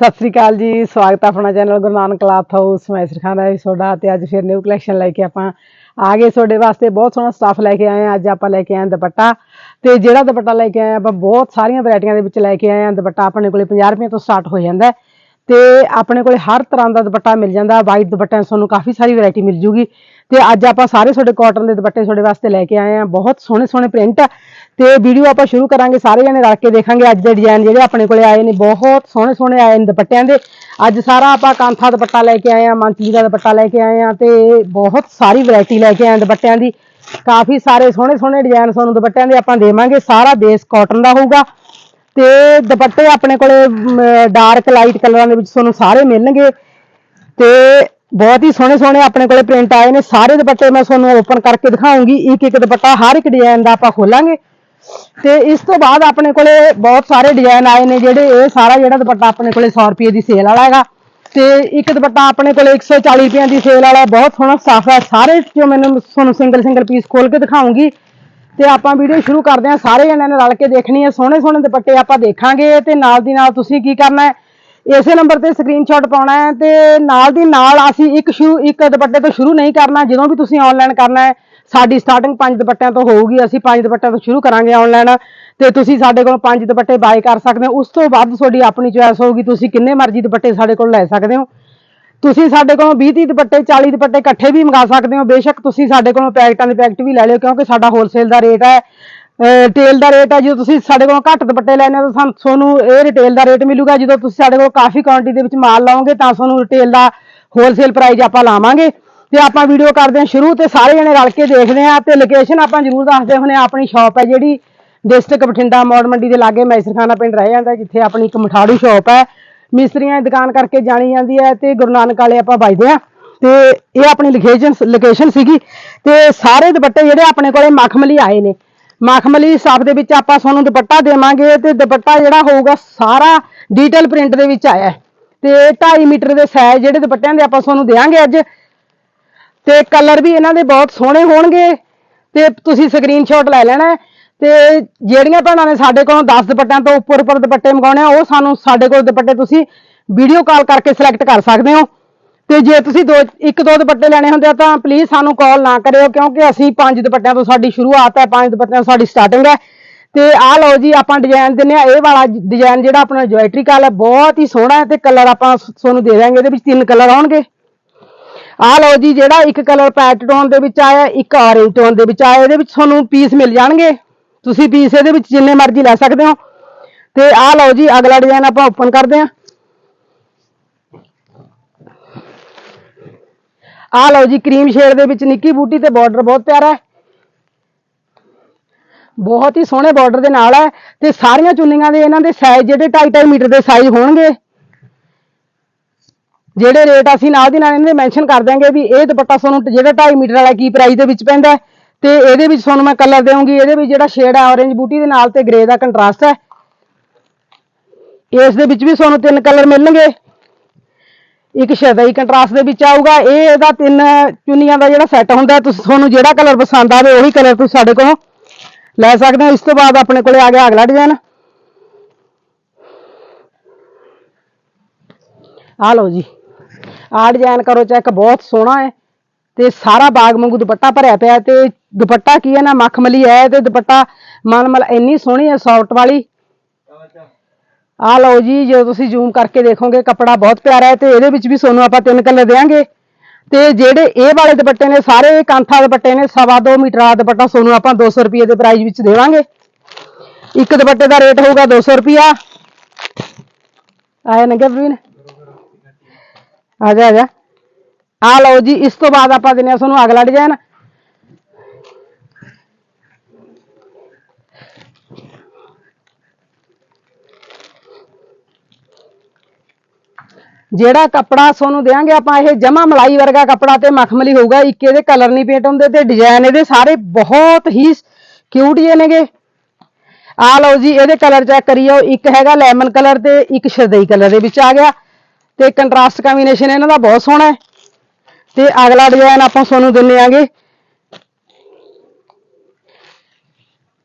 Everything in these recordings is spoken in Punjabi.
ਸਤਿ ਸ੍ਰੀ ਅਕਾਲ ਜੀ, ਸਵਾਗਤ ਹੈ ਆਪਣਾ channel Guru Nanak cloth house. ਮੈਂ ਸਿਰਖਾਂ ਦਾ ਤੁਹਾਡਾ ਤੇ ਅੱਜ ਫਿਰ ਨਿਊ ਕਲੈਕਸ਼ਨ ਲੈ ਕੇ ਆਪਾਂ ਆ ਗਏ। ਤੁਹਾਡੇ ਵਾਸਤੇ ਬਹੁਤ ਸੋਹਣਾ ਸਟਾਫ ਲੈ ਕੇ ਆਏ ਆ ਅੱਜ ਆਪਾਂ ਲੈ ਕੇ ਆਏ ਹਾਂ ਦੁਪੱਟਾ ਤੇ ਜਿਹੜਾ ਦੁਪੱਟਾ ਲੈ ਕੇ ਆਏ ਹਾਂ, ਆਪਾਂ ਬਹੁਤ ਸਾਰੀਆਂ ਵੈਰਾਈਟੀਆਂ ਦੇ ਵਿੱਚ ਲੈ ਕੇ ਆਏ ਆ ਦੁਪੱਟਾ ਆਪਣੇ ਕੋਲੇ 50 ਰੁਪਏ ਤੋਂ ਸਟਾਰਟ ਹੋ ਜਾਂਦਾ ਹੈ। ਤੇ ਆਪਣੇ ਕੋਲੇ ਹਰ ਤਰ੍ਹਾਂ ਦਾ ਦੁਪੱਟਾ ਮਿਲ ਜਾਂਦਾ ਵਾਈਟ ਦੁਪੱਟਿਆਂ ਤੁਹਾਨੂੰ ਕਾਫੀ ਸਾਰੀ ਵੈਰਾਈਟੀ ਮਿਲ ਜੂਗੀ। ਤੇ ਅੱਜ ਆਪਾਂ ਸਾਰੇ ਤੁਹਾਡੇ ਕਾਟਨ ਦੇ ਦੁਪੱਟੇ ਤੁਹਾਡੇ ਵਾਸਤੇ ਲੈ ਕੇ ਆਏ ਆ ਬਹੁਤ ਸੋਹਣੇ ਸੋਹਣੇ ਪ੍ਰਿੰਟ ਤੇ ਵੀਡੀਓ ਆਪਾਂ ਸ਼ੁਰੂ ਕਰਾਂਗੇ, ਸਾਰੇ ਜਣੇ ਰਲ ਕੇ ਦੇਖਾਂਗੇ ਅੱਜ ਦੇ ਡਿਜ਼ਾਈਨ ਜਿਹੜੇ ਆਪਣੇ ਕੋਲੇ ਆਏ ਨੇ। ਬਹੁਤ ਸੋਹਣੇ ਸੋਹਣੇ ਆਏ ਨੇ ਦੁਪੱਟਿਆਂ ਦੇ। ਅੱਜ ਸਾਰਾ ਆਪਾਂ ਕਾਂਥਾ ਦੁਪੱਟਾ ਲੈ ਕੇ ਆਏ ਆ ਮੰਚਲੀ ਦਾ ਦੁਪੱਟਾ ਲੈ ਕੇ ਆਏ ਆ ਤੇ ਬਹੁਤ ਸਾਰੀ ਵੈਰਾਈਟੀ ਲੈ ਕੇ ਆਏ ਆ ਦੁਪੱਟਿਆਂ ਦੀ। ਕਾਫੀ ਸਾਰੇ ਸੋਹਣੇ ਸੋਹਣੇ ਡਿਜ਼ਾਈਨ ਤੁਹਾਨੂੰ ਦੁਪੱਟਿਆਂ ਦੇ ਆਪਾਂ ਦੇਵਾਂਗੇ। ਸਾਰਾ ਬੇਸ ਕਾਟਨ ਦਾ ਹੋਊਗਾ। ਤੇ ਦੁਪੱਟੇ ਆਪਣੇ ਕੋਲੇ ਡਾਰਕ ਲਾਈਟ ਕਲਰਾਂ ਦੇ ਵਿੱਚ ਤੁਹਾਨੂੰ ਸਾਰੇ ਮਿਲਣਗੇ। ਤੇ ਬਹੁਤ ਹੀ ਸੋਹਣੇ ਸੋਹਣੇ ਆਪਣੇ ਕੋਲੇ ਪ੍ਰਿੰਟ ਆਏ ਨੇ। ਸਾਰੇ ਦੁਪੱਟੇ ਮੈਂ ਤੁਹਾਨੂੰ ਓਪਨ ਕਰਕੇ ਦਿਖਾਉਂਗੀ। ਇੱਕ ਇੱਕ ਦੁਪੱਟਾ ਹਰ ਇੱਕ ਡਿਜ਼ਾਈਨ ਦਾ ਆਪਾਂ ਖੋਲਾਂਗੇ। ਤੇ ਇਸ ਤੋਂ ਬਾਅਦ ਆਪਣੇ ਕੋਲੇ ਬਹੁਤ ਸਾਰੇ ਡਿਜ਼ਾਈਨ ਆਏ ਨੇ ਜਿਹੜੇ ਇਹ ਸਾਰਾ ਜਿਹੜਾ ਦੁਪੱਟਾ ਆਪਣੇ ਕੋਲੇ 100 ਰੁਪਏ ਦੀ ਸੇਲ ਵਾਲਾ ਹੈਗਾ। ਤੇ ਇੱਕ ਦੁਪੱਟਾ ਆਪਣੇ ਕੋਲੇ 140 ਰੁਪਏ ਦੀ ਸੇਲ ਵਾਲਾ ਬਹੁਤ ਸੋਹਣਾ ਸਾਫ਼ ਹੈ। ਸਾਰੇ ਜੋ ਮੈਨੂੰ ਤੁਹਾਨੂੰ ਸਿੰਗਲ ਸਿੰਗਲ ਪੀਸ ਖੋਲ ਕੇ ਦਿਖਾਉਂਗੀ। ਤੇ ਆਪਾਂ ਵੀਡੀਓ ਸ਼ੁਰੂ ਕਰਦੇ ਹਾਂ। ਸਾਰੇ ਜਣਿਆਂ ਨੇ ਰਲ ਕੇ ਦੇਖਣੀ ਹੈ। ਸੋਹਣੇ ਸੋਹਣੇ ਦੁਪੱਟੇ ਆਪਾਂ ਦੇਖਾਂਗੇ ਤੇ ਨਾਲ ਦੀ ਨਾਲ ਤੁਸੀਂ ਕੀ ਕਰਨਾ ਹੈ? ਇਸੇ ਨੰਬਰ ਤੇ ਸਕਰੀਨਸ਼ਾਟ ਪਾਉਣਾ ਹੈ ਤੇ ਨਾਲ ਦੀ ਨਾਲ ਅਸੀਂ ਇੱਕ ਸ਼ੁਰੂ ਇੱਕ ਦੁਪੱਟੇ ਤੋਂ ਸ਼ੁਰੂ ਨਹੀਂ ਕਰਨਾ। ਜਦੋਂ ਵੀ ਤੁਸੀਂ ਆਨਲਾਈਨ ਕਰਨਾ ਹੈ, ਸਾਡੀ ਸਟਾਰਟਿੰਗ ਪੰਜ ਦੁਪੱਟਿਆਂ ਤੋਂ ਹੋਊਗੀ। ਅਸੀਂ ਪੰਜ ਦੁਪੱਟਿਆਂ ਤੋਂ ਸ਼ੁਰੂ ਕਰਾਂਗੇ ਆਨਲਾਈਨ ਤੇ ਤੁਸੀਂ ਸਾਡੇ ਕੋਲ ਪੰਜ ਦੁਪੱਟੇ ਬਾਏ ਕਰ ਸਕਦੇ ਹੋ। ਉਸ ਤੋਂ ਬਾਅਦ ਤੁਹਾਡੀ ਆਪਣੀ ਚੋਇਸ ਹੋਊਗੀ। ਤੁਸੀਂ ਕਿੰਨੇ ਮਰਜ਼ੀ ਦੁਪੱਟੇ ਸਾਡੇ ਕੋਲ ਲੈ ਸਕਦੇ ਹੋ। ਤੁਸੀਂ ਸਾਡੇ ਕੋਲੋਂ 20 30 ਦੁਪੱਟੇ 40 ਦੁਪੱਟੇ ਇਕੱਠੇ ਵੀ ਮੰਗਾ ਸਕਦੇ ਹੋ। ਬੇਸ਼ੱਕ ਤੁਸੀਂ ਸਾਡੇ ਕੋਲੋਂ ਪੈਕਟਾਂ ਦੇ ਪੈਕਟ ਵੀ ਲੈ ਲਿਓ, ਕਿਉਂਕਿ ਸਾਡਾ ਹੋਲਸੇਲ ਦਾ ਰੇਟ ਹੈ। ਰਿਟੇਲ ਦਾ ਰੇਟ ਹੈ, ਜਦੋਂ ਤੁਸੀਂ ਸਾਡੇ ਕੋਲੋਂ ਘੱਟ ਦੁਪੱਟੇ ਲੈਣੇ ਹੋ, ਤਾਂ ਸਾਨੂੰ, ਤੁਹਾਨੂੰ ਇਹ ਰਿਟੇਲ ਦਾ ਰੇਟ ਮਿਲੂਗਾ। ਜਦੋਂ ਤੁਸੀਂ ਸਾਡੇ ਕੋਲ ਕਾਫੀ ਕੁਆਂਟੀਟੀ ਦੇ ਵਿੱਚ ਮਾਲ ਲਾਓਗੇ, ਤਾਂ ਤੁਹਾਨੂੰ ਰਿਟੇਲ ਦਾ ਹੋਲਸੇਲ ਪ੍ਰਾਈਸ ਆਪਾਂ ਲਾਵਾਂਗੇ। ਤੇ ਆਪਾਂ ਵੀਡੀਓ ਕਰਦੇ ਹਾਂ ਸ਼ੁਰੂ ਤੇ ਸਾਰੇ ਜਣੇ ਰਲ ਕੇ ਦੇਖਦੇ ਹਾਂ ਤੇ ਲੋਕੇਸ਼ਨ ਆਪਾਂ ਜ਼ਰੂਰ ਦੱਸਦੇ ਹੁੰਨੇ ਹਾਂ। ਆਪਣੀ ਸ਼ਾਪ ਹੈ ਜਿਹੜੀ ਡਿਸਟ੍ਰਿਕਟ ਬਠਿੰਡਾ ਮੌੜ ਮੰਡੀ ਦੇ ਲਾਗੇ ਮੈਸਰਖਾਨਾ ਪਿੰਡ ਰਹਿ ਜਾਂਦਾ, ਜਿੱਥੇ ਆਪਣੀ ਇੱਕ ਮਠਾੜੂ ਸ਼ਾਪ ਹੈ। ਮਿਸਤਰੀਆਂ ਦੀ ਦੁਕਾਨ ਕਰਕੇ ਜਾਣੀ ਜਾਂਦੀ ਹੈ ਤੇ ਗੁਰੂ ਨਾਨਕ ਵਾਲੇ ਆਪਾਂ ਵੱਜਦੇ ਆ ਤੇ ਇਹ ਆਪਣੀ ਲੋਕੇਸ਼ਨ ਲੋਕੇਸ਼ਨ ਸੀਗੀ ਤੇ ਸਾਰੇ ਦੁਪੱਟੇ ਜਿਹੜੇ ਆਪਣੇ ਕੋਲੇ ਮਖਮਲੀ ਆਏ ਨੇ। ਮਖਮਲੀ ਸਾਬ ਦੇ ਵਿੱਚ ਆਪਾਂ ਤੁਹਾਨੂੰ ਦੁਪੱਟਾ ਦੇਵਾਂਗੇ ਤੇ ਦੁਪੱਟਾ ਜਿਹੜਾ ਹੋਊਗਾ ਸਾਰਾ ਡਿਟੇਲ ਪ੍ਰਿੰਟ ਦੇ ਵਿੱਚ ਆਇਆ ਹੈ। ਤੇ 2.5 ਮੀਟਰ ਦੇ ਸਾਈਜ਼ ਜਿਹੜੇ ਦੁਪੱਟਿਆਂ ਦੇ ਆਪਾਂ ਤੁਹਾਨੂੰ ਦੇਵਾਂਗੇ ਅੱਜ। ਤੇ ਕਲਰ ਵੀ ਇਹਨਾਂ ਦੇ ਬਹੁਤ ਸੋਹਣੇ ਹੋਣਗੇ। ਤੇ ਤੁਸੀਂ ਸਕਰੀਨਸ਼ਾਟ ਲੈ ਲੈਣਾ ਤੇ ਜਿਹੜੀਆਂ ਭੈਣਾਂ ਨੇ ਸਾਡੇ ਕੋਲੋਂ 10 ਦੁਪੱਟਿਆਂ ਤੋਂ ਉੱਪਰ ਉੱਪਰ ਦੁਪੱਟੇ ਮੰਗਾਉਣੇ ਆ, ਉਹ ਸਾਨੂੰ ਸਾਡੇ ਕੋਲ ਦੁਪੱਟੇ ਤੁਸੀਂ ਵੀਡੀਓ ਕਾਲ ਕਰਕੇ ਸਿਲੈਕਟ ਕਰ ਸਕਦੇ ਹੋ। ਤੇ ਜੇ ਤੁਸੀਂ ਦੋ, ਇੱਕ ਦੋ ਦੁਪੱਟੇ ਲੈਣੇ ਹੁੰਦੇ ਆ ਤਾਂ ਪਲੀਜ਼ ਸਾਨੂੰ ਕਾਲ ਨਾ ਕਰਿਓ, ਕਿਉਂਕਿ ਅਸੀਂ ਪੰਜ ਦੁਪੱਟਿਆਂ ਤੋਂ ਸਾਡੀ ਸ਼ੁਰੂਆਤ ਹੈ, ਪੰਜ ਦੁਪੱਟਿਆਂ ਤੋਂ ਸਾਡੀ ਸਟਾਰਟਿੰਗ ਹੈ। ਤੇ ਆਹ ਲਓ ਜੀ, ਆਪਾਂ ਡਿਜ਼ਾਈਨ ਦਿੰਨੇ ਆ ਇਹ ਵਾਲਾ ਡਿਜ਼ਾਈਨ ਜਿਹੜਾ ਆਪਣਾ ਜੁਐਟਰੀਕਲ ਹੈ, ਬਹੁਤ ਹੀ ਸੋਹਣਾ ਹੈ ਤੇ ਕਲਰ ਆਪਾਂ ਤੁਹਾਨੂੰ ਦੇ ਦਾਂਗੇ ਇਹਦੇ ਵਿੱਚ ਤਿੰਨ ਕਲਰ ਆਉਣਗੇ। ਆਹ ਲਓ ਜੀ, ਜਿਹੜਾ ਇੱਕ ਕਲਰ ਪੈਟ ਟੋਨ ਦੇ ਵਿੱਚ ਆਇਆ, ਇੱਕ ਔਰੇਂਜ ਟੋਨ ਦੇ ਵਿੱਚ ਆਇਆ, ਇਹਦੇ ਵਿੱਚ ਤੁਹਾਨੂੰ ਪੀਸ ਮਿਲ ਜਾਣਗੇ। ਤੁਸੀਂ ਪੀਸ ਇਹਦੇ ਵਿੱਚ ਜਿੰਨੇ ਮਰਜ਼ੀ ਲੈ ਸਕਦੇ ਹੋ। ਤੇ ਆਹ ਲਓ ਜੀ, ਅਗਲਾ ਡਿਜ਼ਾਈਨ ਆਪਾਂ ਓਪਨ ਕਰਦੇ ਹਾਂ। ਆਹ ਲਓ ਜੀ, ਕਰੀਮ ਸ਼ੇਡ ਦੇ ਵਿੱਚ ਨਿੱਕੀ ਬੂਟੀ ਤੇ ਬਾਰਡਰ ਬਹੁਤ ਪਿਆਰਾ ਹੈ। ਬਹੁਤ ਹੀ ਸੋਹਣੇ ਬਾਰਡਰ ਦੇ ਨਾਲ ਹੈ ਤੇ ਸਾਰੀਆਂ ਚੁੰਨੀਆਂ ਦੇ ਇਹਨਾਂ ਦੇ ਸਾਈਜ਼ ਜਿਹੜੇ 2.5 ਮੀਟਰ ਦੇ ਸਾਈਜ਼ ਹੋਣਗੇ, ਜਿਹੜੇ ਰੇਟ ਅਸੀਂ ਨਾਲ ਦੀ ਨਾਲ ਇਹਨਾਂ ਦੇ ਮੈਂਸ਼ਨ ਕਰ ਦਿਆਂਗੇ ਵੀ ਇਹ ਦੁਪੱਟਾ ਤੁਹਾਨੂੰ ਜਿਹੜਾ 2.5 ਮੀਟਰ ਵਾਲਾ ਕੀ ਪ੍ਰਾਈਸ ਦੇ ਵਿੱਚ ਪੈਂਦਾ ਤੇ ਇਹਦੇ ਵਿੱਚ ਤੁਹਾਨੂੰ ਮੈਂ ਕਲਰ ਦੇਵਾਂਗੀ। ਇਹਦੇ ਵਿੱਚ ਜਿਹੜਾ ਸ਼ੇਡ ਹੈ orange ਬੂਟੀ ਦੇ ਨਾਲ ਤੇ ਗ੍ਰੇ ਦਾ ਕੰਟਰਾਸਟ ਹੈ। ਇਸ ਦੇ ਵਿੱਚ ਵੀ ਤੁਹਾਨੂੰ ਤਿੰਨ ਕਲਰ ਮਿਲਣਗੇ। ਇੱਕ ਸ਼ਦਈ ਕੰਟਰਾਸਟ ਦੇ ਵਿੱਚ ਆਊਗਾ। ਇਹ ਇਹਦਾ ਤਿੰਨ ਚੁੰਨੀਆਂ ਦਾ ਜਿਹੜਾ ਸੈੱਟ ਹੁੰਦਾ ਤੁਸੀਂ ਤੁਹਾਨੂੰ ਜਿਹੜਾ ਕਲਰ ਪਸੰਦ ਆਵੇ, ਉਹੀ ਕਲਰ ਤੁਸੀਂ ਸਾਡੇ ਕੋਲੋਂ ਲੈ ਸਕਦੇ ਹੋ। ਇਸ ਤੋਂ ਬਾਅਦ ਆਪਣੇ ਕੋਲੇ ਆ ਗਿਆ ਅਗਲਾ ਡਿਜ਼ਾਈਨ ਆ ਲਓ ਜੀ। ਆਹ ਡਿਜ਼ਾਈਨ ਕਰੋ ਚੈੱਕ ਬਹੁਤ ਸੋਹਣਾ ਹੈ। ਤੇ ਸਾਰਾ ਬਾਗ ਵਾਂਗੂ ਦੁਪੱਟਾ ਭਰਿਆ ਪਿਆ ਤੇ ਦੁਪੱਟਾ ਕੀ ਹੈ ਨਾ ਮਖਮਲੀ ਹੈ ਤੇ ਦੁਪੱਟਾ ਮਲਮਲ ਇੰਨੀ ਸੋਹਣੀ ਹੈ ਸੌਫਟ ਵਾਲੀ। ਆ ਲਓ ਜੀ ਜੇ ਤੁਸੀਂ ਜ਼ੂਮ ਕਰਕੇ ਦੇਖੋਗੇ, ਕੱਪੜਾ ਬਹੁਤ ਪਿਆਰਾ ਹੈ ਤੇ ਇਹਦੇ ਵਿੱਚ ਵੀ ਤੁਹਾਨੂੰ ਆਪਾਂ ਤਿੰਨ ਕਲਰ ਦੇਵਾਂਗੇ ਤੇ ਜਿਹੜੇ ਇਹ ਵਾਲੇ ਦੁਪੱਟੇ ਨੇ, ਸਾਰੇ ਕਾਂਥਾ ਦੁਪੱਟੇ ਨੇ, ਸਵਾ ਦੋ ਮੀਟਰ ਦਾ ਦੁਪੱਟਾ ਤੁਹਾਨੂੰ ਆਪਾਂ 200 ਰੁਪਏ ਦੇ ਪ੍ਰਾਈਸ ਵਿੱਚ ਦੇਵਾਂਗੇ। ਇੱਕ ਦੁਪੱਟੇ ਦਾ ਰੇਟ ਹੋਊਗਾ 200 ਰੁਪਿਆ ਆਇਆ ਨਾ ਪ੍ਰਵੀਨ? ਆ ਜਾ ਆ ਜਾ। ਆ ਲਓ ਜੀ, ਇਸ ਤੋਂ ਬਾਅਦ ਆਪਾਂ ਦਿੰਨੇ ਆ ਤੁਹਾਨੂੰ ਅਗਲਾ ਡਿਜ਼ਾਈਨ ਜਿਹੜਾ ਕੱਪੜਾ ਤੁਹਾਨੂੰ ਦੇਾਂਗੇ ਆਪਾਂ, ਇਹ ਜਮਾ ਮਲਾਈ ਵਰਗਾ ਕੱਪੜਾ ਤੇ ਮਖਮਲੀ ਹੋਊਗਾ, ਇੱਕ ਇਹਦੇ ਕਲਰ ਨਹੀਂ ਪੇਂਟ ਹੁੰਦੇ ਤੇ ਡਿਜ਼ਾਈਨ ਇਹਦੇ ਸਾਰੇ ਬਹੁਤ ਹੀ ਕਿਊਟ ਜਿਹੇ ਨੇਗੇ। ਆ ਲਓ ਜੀ, ਇਹਦੇ ਕਲਰ ਚੈੱਕ ਕਰੀਓ, ਇੱਕ ਹੈਗਾ ਲੈਮਨ ਕਲਰ ਤੇ, ਇੱਕ ਸ਼ਰਦਈ ਕਲਰ ਦੇ ਵਿੱਚ ਆ ਗਿਆ। ਤੇ ਕੰਟਰਾਸਟ ਕੰਬੀਨੇਸ਼ਨ ਇਹਨਾਂ ਦਾ ਬਹੁਤ ਸੋਹਣਾ ਹੈ। ਤੇ ਅਗਲਾ ਡਿਜ਼ਾਈਨ ਆਪਾਂ ਤੁਹਾਨੂੰ ਦਿੰਨੇ ਆਂਗੇ।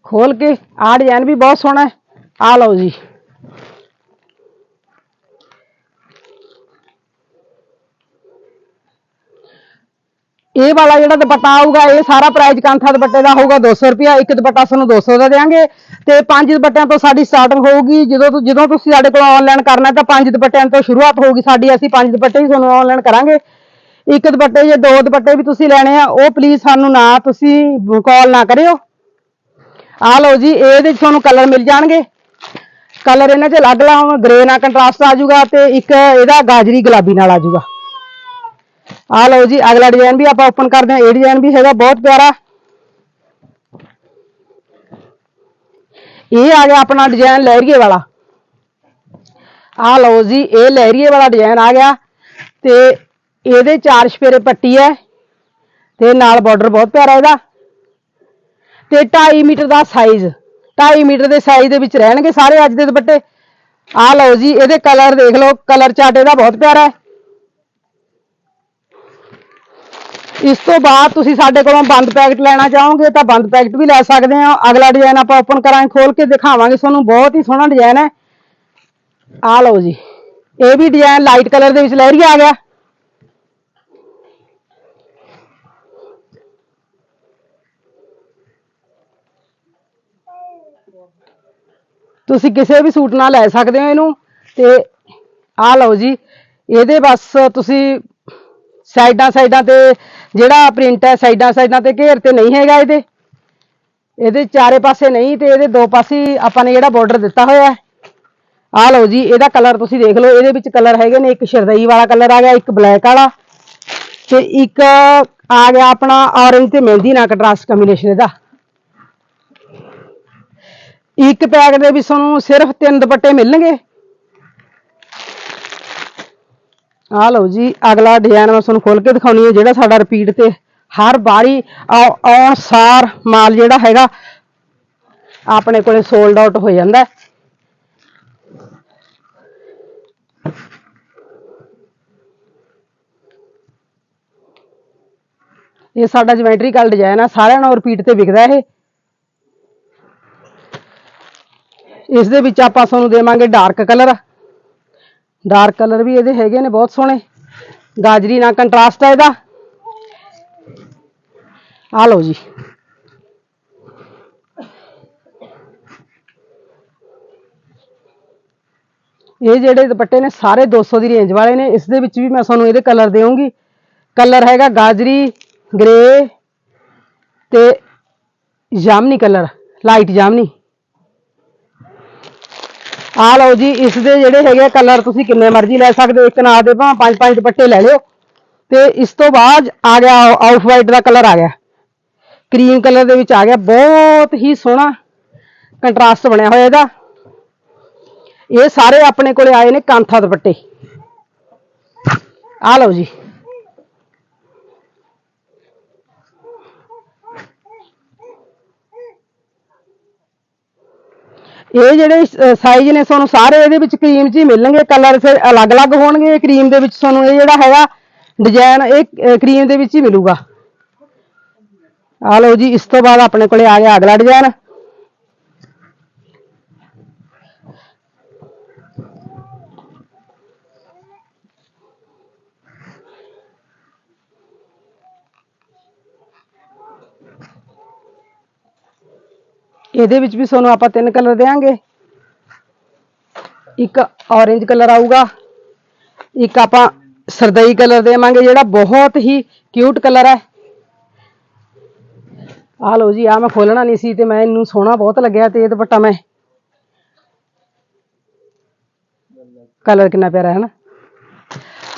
ਖੋਲ ਕੇ, ਆਹ ਡਿਜ਼ਾਈਨ ਵੀ ਬਹੁਤ ਸੋਹਣਾ ਹੈ। ਆ ਲਓ ਜੀ। ਇਹ ਵਾਲਾ ਜਿਹੜਾ ਦੁਪੱਟਾ ਆਊਗਾ, ਇਹ ਸਾਰਾ ਪ੍ਰਾਈਸ ਕਾਂਥਾ ਦੁਪੱਟੇ ਦਾ ਹੋਊਗਾ, ਦੋ ਸੌ ਰੁਪਇਆ। ਇੱਕ ਦੁਪੱਟਾ ਤੁਹਾਨੂੰ ਸੌ ਦਾ ਦਿਆਂਗੇ ਤੇ ਪੰਜ ਦੁਪੱਟਿਆਂ ਤੋਂ ਸਾਡੀ ਸਟਾਰਟਿੰਗ ਹੋਊਗੀ। ਜਦੋਂ ਤੋਂ, ਜਦੋਂ ਤੁਸੀਂ ਸਾਡੇ ਕੋਲ ਆਨਲਾਈਨ ਕਰਨਾ ਤਾਂ ਪੰਜ ਦੁਪੱਟਿਆਂ ਤੋਂ ਸ਼ੁਰੂਆਤ ਹੋਊਗੀ ਸਾਡੀ। ਅਸੀਂ ਪੰਜ ਦੁਪੱਟੇ ਹੀ ਤੁਹਾਨੂੰ ਆਨਲਾਈਨ ਕਰਾਂਗੇ। ਇੱਕ ਦੁਪੱਟੇ ਜਾਂ ਦੋ ਦੁਪੱਟੇ ਵੀ ਤੁਸੀਂ ਲੈਣੇ ਆ, ਉਹ ਪਲੀਜ਼ ਸਾਨੂੰ ਨਾ ਤੁਸੀਂ ਕਾਲ ਨਾ ਕਰਿਓ। ਆ ਲਓ ਜੀ ਇਹਦੇ 'ਚ ਤੁਹਾਨੂੰ ਕਲਰ ਮਿਲ ਜਾਣਗੇ। ਕਲਰ ਇਹਨਾਂ 'ਚ ਅਲੱਗ-ਅਲੱਗ ਗ੍ਰੇ ਨਾਲ ਕੰਟਰਾਸਟ ਆ ਜਾਊਗਾ ਤੇ ਇੱਕ ਇਹਦਾ ਗਾਜਰੀ ਗੁਲਾਬੀ ਨਾਲ ਆ ਜਾਊਗਾ। ਆ ਲਓ ਜੀ, ਅਗਲਾ ਡਿਜ਼ਾਈਨ ਵੀ ਆਪਾਂ ਓਪਨ ਕਰਦੇ ਹਾਂ ਇਹ ਡਿਜ਼ਾਈਨ ਵੀ ਹੈਗਾ ਬਹੁਤ ਪਿਆਰਾ। ਇਹ ਆ ਗਿਆ ਆਪਣਾ ਡਿਜ਼ਾਈਨ ਲਹਿਰੀਏ ਵਾਲਾ। ਆ ਲਓ ਜੀ, ਇਹ ਲਹਿਰੀਏ ਵਾਲਾ ਡਿਜ਼ਾਈਨ ਆ ਗਿਆ ਤੇ ਇਹਦੇ ਚਾਰ ਸ਼ਪੇਰੇ ਪੱਟੀ ਹੈ ਤੇ ਨਾਲ ਬਾਰਡਰ ਬਹੁਤ ਪਿਆਰਾ ਇਹਦਾ। ਤੇ 2.5 ਮੀਟਰ ਦਾ ਸਾਈਜ਼ 2.5 ਮੀਟਰ ਦੇ ਸਾਈਜ਼ ਦੇ ਵਿੱਚ ਰਹਿਣਗੇ ਸਾਰੇ ਅੱਜ ਦੇ ਦੁਪੱਟੇ। ਆ ਲਓ ਜੀ, ਇਹਦੇ ਕਲਰ ਦੇਖ ਲਓ ਕਲਰ ਚਾਟ ਇਹਦਾ ਬਹੁਤ ਪਿਆਰਾ ਹੈ ਇਸ ਤੋਂ ਬਾਅਦ ਤੁਸੀਂ ਸਾਡੇ ਕੋਲੋਂ ਬੰਦ ਪੈਕਟ ਲੈਣਾ ਚਾਹੋਗੇ ਤਾਂ ਬੰਦ ਪੈਕਟ ਵੀ ਲੈ ਸਕਦੇ ਹੋ ਅਗਲਾ ਡਿਜ਼ਾਈਨ ਆਪਾਂ ਓਪਨ ਕਰਾਂਗੇ, ਖੋਲ ਕੇ ਦਿਖਾਵਾਂਗੇ ਤੁਹਾਨੂੰ, ਬਹੁਤ ਹੀ ਸੋਹਣਾ ਡਿਜ਼ਾਈਨ ਹੈ ਆ ਲਓ ਜੀ, ਇਹ ਵੀ ਡਿਜ਼ਾਈਨ ਲਾਈਟ ਕਲਰ ਦੇ ਵਿੱਚ ਲਹਿਰੀ ਆ ਗਿਆ। ਤੁਸੀਂ ਕਿਸੇ ਵੀ ਸੂਟ ਨਾਲ ਲੈ ਸਕਦੇ ਹੋ ਇਹਨੂੰ ਤੇ ਆ ਲਓ ਜੀ, ਇਹਦੇ ਬਸ ਤੁਸੀਂ ਸਾਈਡਾਂ ਸਾਈਡਾਂ ਤੇ ਜਿਹੜਾ ਪ੍ਰਿੰਟ ਹੈ, ਸਾਈਡਾਂ ਸਾਈਡਾਂ ਤੇ ਘੇਰ ਤੇ ਨਹੀਂ ਹੈਗਾ ਇਹਦੇ। ਇਹਦੇ ਚਾਰੇ ਪਾਸੇ ਨਹੀਂ ਤੇ ਇਹਦੇ ਦੋ ਪਾਸੇ ਆਪਾਂ ਨੇ ਜਿਹੜਾ ਬਾਰਡਰ ਦਿੱਤਾ ਹੋਇਆ ਹੈ। ਆ ਲਓ ਜੀ, ਇਹਦਾ ਕਲਰ ਤੁਸੀਂ ਦੇਖ ਲਓ, ਇਹਦੇ ਵਿੱਚ ਕਲਰ ਹੈਗੇ ਨੇ, ਇੱਕ ਸ਼ਰਦਈ ਵਾਲਾ ਕਲਰ ਆ ਗਿਆ, ਇੱਕ ਬਲੈਕ ਵਾਲਾ ਤੇ ਇੱਕ ਆ ਗਿਆ ਆਪਣਾ ਔਰੰਜ ਤੇ ਮਹਿੰਦੀ ਨਾਲ ਕੰਟਰਾਸਟ ਕੰਬੀਨੇਸ਼ਨ ਇਹਦਾ। ਇੱਕ ਪੈਕ ਦੇ ਵਿੱਚ ਤੁਹਾਨੂੰ ਸਿਰਫ ਤਿੰਨ ਦੁਪੱਟੇ ਮਿਲਣਗੇ ਆ ਲਓ ਜੀ, ਅਗਲਾ ਡਿਜ਼ਾਈਨ ਮੈਂ ਤੁਹਾਨੂੰ ਖੋਲ ਕੇ ਦਿਖਾਉਣੀ ਹੈ, ਜਿਹੜਾ ਸਾਡਾ ਰਿਪੀਟ ਤੇ ਹਰ ਵਾਰੀ ਆਉਣ ਸਾਰ ਮਾਲ ਜਿਹੜਾ ਹੈਗਾ, ਆਪਣੇ ਕੋਲੇ ਸੋਲਡ ਆਊਟ ਹੋ ਜਾਂਦਾ ਹੈ। ਇਹ ਸਾਡਾ ਜਿਮੈਟਰੀਕਲ ਡਿਜ਼ਾਈਨ ਆ, ਸਾਰਿਆਂ ਨਾਲ ਰਿਪੀਟ ਤੇ ਵਿਕਦਾ ਇਹ ਇਸ ਦੇ ਵਿੱਚ ਆਪਾਂ ਤੁਹਾਨੂੰ ਦੇਵਾਂਗੇ ਡਾਰਕ ਕਲਰ ਡਾਰਕ ਕਲਰ ਵੀ ਇਹਦੇ ਹੈਗੇ ਨੇ, ਬਹੁਤ ਸੋਹਣੇ। ਗਾਜਰੀ ਨਾਲ ਕੰਟਰਾਸਟ ਹੈ ਇਹਦਾ। ਆ ਲਓ ਜੀ। ਇਹ ਜਿਹੜੇ ਦੁਪੱਟੇ ਨੇ, ਸਾਰੇ 200 ਦੀ ਰੇਂਜ ਵਾਲੇ ਨੇ। ਇਸ ਦੇ ਵਿੱਚ ਵੀ ਮੈਂ ਤੁਹਾਨੂੰ ਇਹਦੇ ਕਲਰ ਦੇਵਾਂਗੀ। ਕਲਰ ਹੈਗਾ ਗਾਜਰੀ ਗ੍ਰੇ ਤੇ ਜਾਮਨੀ ਕਲਰ ਲਾਈਟ ਜਾਮਨੀ। ਆ ਲਓ ਜੀ, ਇਸ ਦੇ ਜਿਹੜੇ ਹੈਗੇ ਕਲਰ ਤੁਸੀਂ ਕਿੰਨੇ ਮਰਜ਼ੀ ਲੈ ਸਕਦੇ ਹੋ। ਇੱਕ ਨਾਲ ਦੇ ਭਾਵੇਂ ਪੰਜ ਪੰਜ ਦੁਪੱਟੇ ਲੈ ਲਿਓ। ਤੇ ਇਸ ਤੋਂ ਬਾਅਦ ਆ ਗਿਆ ਆਊਟ ਵਾਈਟ ਦਾ ਕਲਰ ਆ ਗਿਆ। ਕਰੀਮ ਕਲਰ ਦੇ ਵਿੱਚ ਆ ਗਿਆ। ਬਹੁਤ ਹੀ ਸੋਹਣਾ ਕੰਟਰਾਸਟ ਬਣਿਆ ਹੋਇਆ ਇਹਦਾ। ਇਹ ਸਾਰੇ ਆਪਣੇ ਕੋਲੇ ਆਏ ਨੇ ਕਾਂਥਾ ਦੁਪੱਟੇ। ਆ ਲਓ ਜੀ। ਇਹ ਜਿਹੜੇ ਸਾਈਜ਼ ਨੇ, ਤੁਹਾਨੂੰ ਸਾਰੇ ਇਹਦੇ ਵਿੱਚ ਕਰੀਮ 'ਚ ਹੀ ਮਿਲਣਗੇ ਕਲਰ ਫਿਰ ਅਲੱਗ-ਅਲੱਗ ਹੋਣਗੇ ਕਰੀਮ ਦੇ ਵਿੱਚ ਤੁਹਾਨੂੰ ਇਹ ਜਿਹੜਾ ਹੈਗਾ ਡਿਜ਼ਾਈਨ ਇਹ ਕਰੀਮ ਦੇ ਵਿੱਚ ਹੀ ਮਿਲੂਗਾ। ਆ ਲਓ ਜੀ, ਇਸ ਤੋਂ ਬਾਅਦ ਆਪਣੇ ਕੋਲੇ ਆ ਗਿਆ ਅਗਲਾ ਡਿਜ਼ਾਈਨ ਇਹਦੇ ਵਿੱਚ ਵੀ ਤੁਹਾਨੂੰ ਆਪਾਂ ਤਿੰਨ ਕਲਰ ਦੇਵਾਂਗੇ ਇੱਕ ਔਰੇਂਜ ਕਲਰ ਆਊਗਾ। ਇੱਕ ਆਪਾਂ ਸਰਦਈ ਕਲਰ ਦੇਵਾਂਗੇ, ਜਿਹੜਾ ਬਹੁਤ ਹੀ ਕਿਊਟ ਕਲਰ ਹੈ। ਆ ਲਓ ਜੀ ਆ ਮੈਂ ਖੋਲਣਾ ਨਹੀਂ ਸੀ ਤੇ ਮੈਂ ਇਹਨੂੰ ਸੋਹਣਾ ਬਹੁਤ ਲੱਗਿਆ ਤੇ ਇਹ ਦੁਪੱਟਾ ਮੈਂ। ਕਲਰ ਕਿੰਨਾ ਪਿਆਰਾ ਹੈ ਨਾ।